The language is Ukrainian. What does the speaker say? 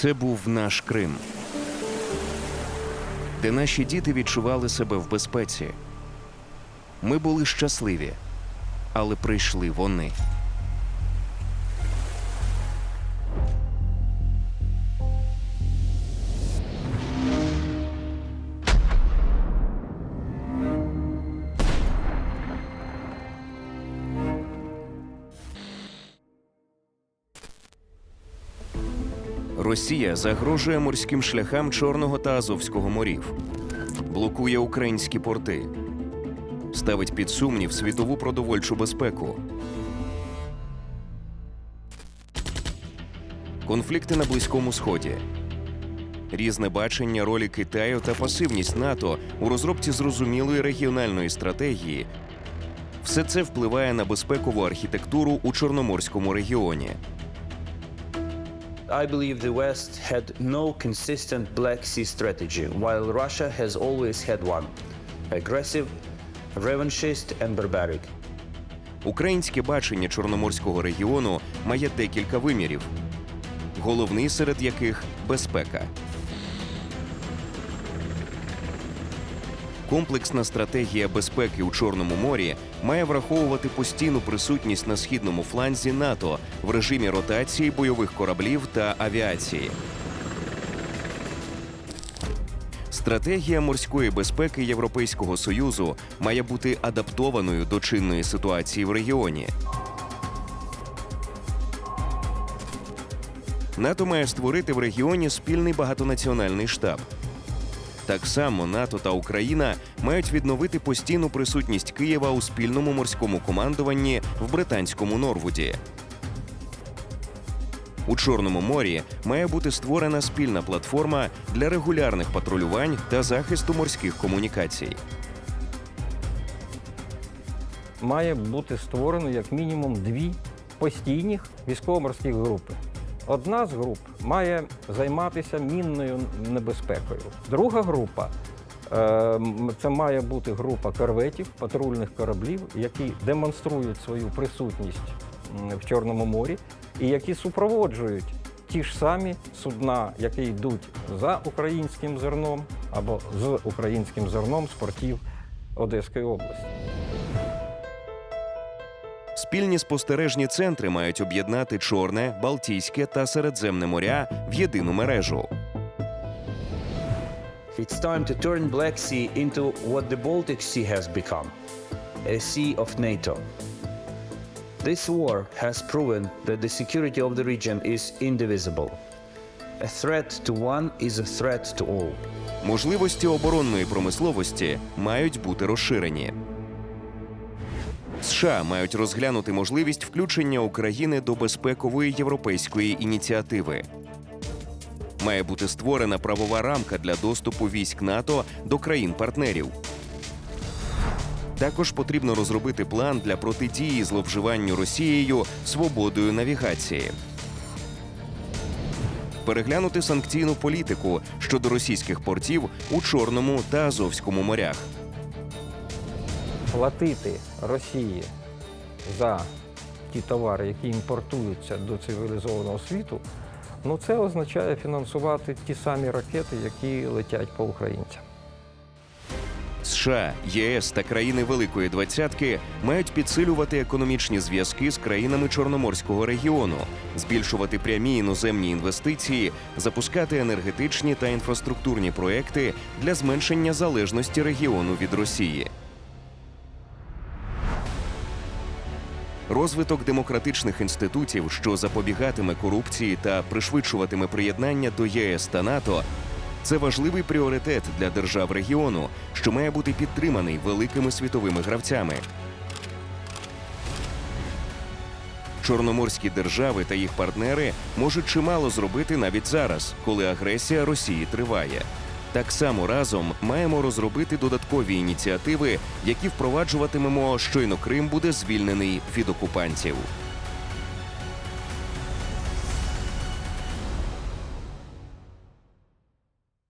Це був наш Крим, де наші діти відчували себе в безпеці. Ми були щасливі, але прийшли вони. Росія загрожує морським шляхам Чорного та Азовського морів, блокує українські порти, ставить під сумнів світову продовольчу безпеку. Конфлікти на Близькому Сході, різне бачення ролі Китаю та пасивність НАТО у розробці зрозумілої регіональної стратегії. Все це впливає на безпекову архітектуру у Чорноморському регіоні. I believe the West had no consistent Black Sea strategy, while Russia has always had one aggressive, revanchist, and barbaric. Українське бачення Чорноморського регіону має декілька вимірів, головний серед яких безпека. Комплексна стратегія безпеки у Чорному морі має враховувати постійну присутність на східному фланзі НАТО в режимі ротації бойових кораблів та авіації. Стратегія морської безпеки Європейського союзу має бути адаптованою до чинної ситуації в регіоні. НАТО має створити в регіоні спільний багатонаціональний штаб. Так само НАТО та Україна мають відновити постійну присутність Києва у спільному морському командуванні в британському Норвуді. У Чорному морі має бути створена спільна платформа для регулярних патрулювань та захисту морських комунікацій. має бути створено як мінімум дві постійних військово-морських групи. Одна з груп має займатися мінною небезпекою. Друга група е, це має бути група корветів, патрульних кораблів, які демонструють свою присутність в Чорному морі і які супроводжують ті ж самі судна, які йдуть за українським зерном або з українським зерном з портів Одеської області. Спільні спостережні центри мають об'єднати Чорне, Балтійське та Середземне моря в єдину мережу. It's time to turn Black Sea into what the Baltic Sea has become a sea of NATO. This war has proven that the security of the region is indivisible. A threat to one is a threat to all. Можливості оборонної промисловості мають бути розширені. США мають розглянути можливість включення України до безпекової європейської ініціативи. Має бути створена правова рамка для доступу військ НАТО до країн-партнерів. Також потрібно розробити план для протидії зловживанню Росією свободою навігації. Переглянути санкційну політику щодо російських портів у Чорному та Азовському морях. Платити Росії за ті товари, які імпортуються до цивілізованого світу, ну це означає фінансувати ті самі ракети, які летять по українцям. США, ЄС та країни Великої Двадцятки мають підсилювати економічні зв'язки з країнами Чорноморського регіону, збільшувати прямі іноземні інвестиції, запускати енергетичні та інфраструктурні проекти для зменшення залежності регіону від Росії. Розвиток демократичних інститутів, що запобігатиме корупції та пришвидшуватиме приєднання до ЄС та НАТО, це важливий пріоритет для держав регіону, що має бути підтриманий великими світовими гравцями. Чорноморські держави та їх партнери можуть чимало зробити навіть зараз, коли агресія Росії триває. Так само разом маємо розробити додаткові ініціативи, які впроваджуватимемо щойно Крим буде звільнений від окупантів.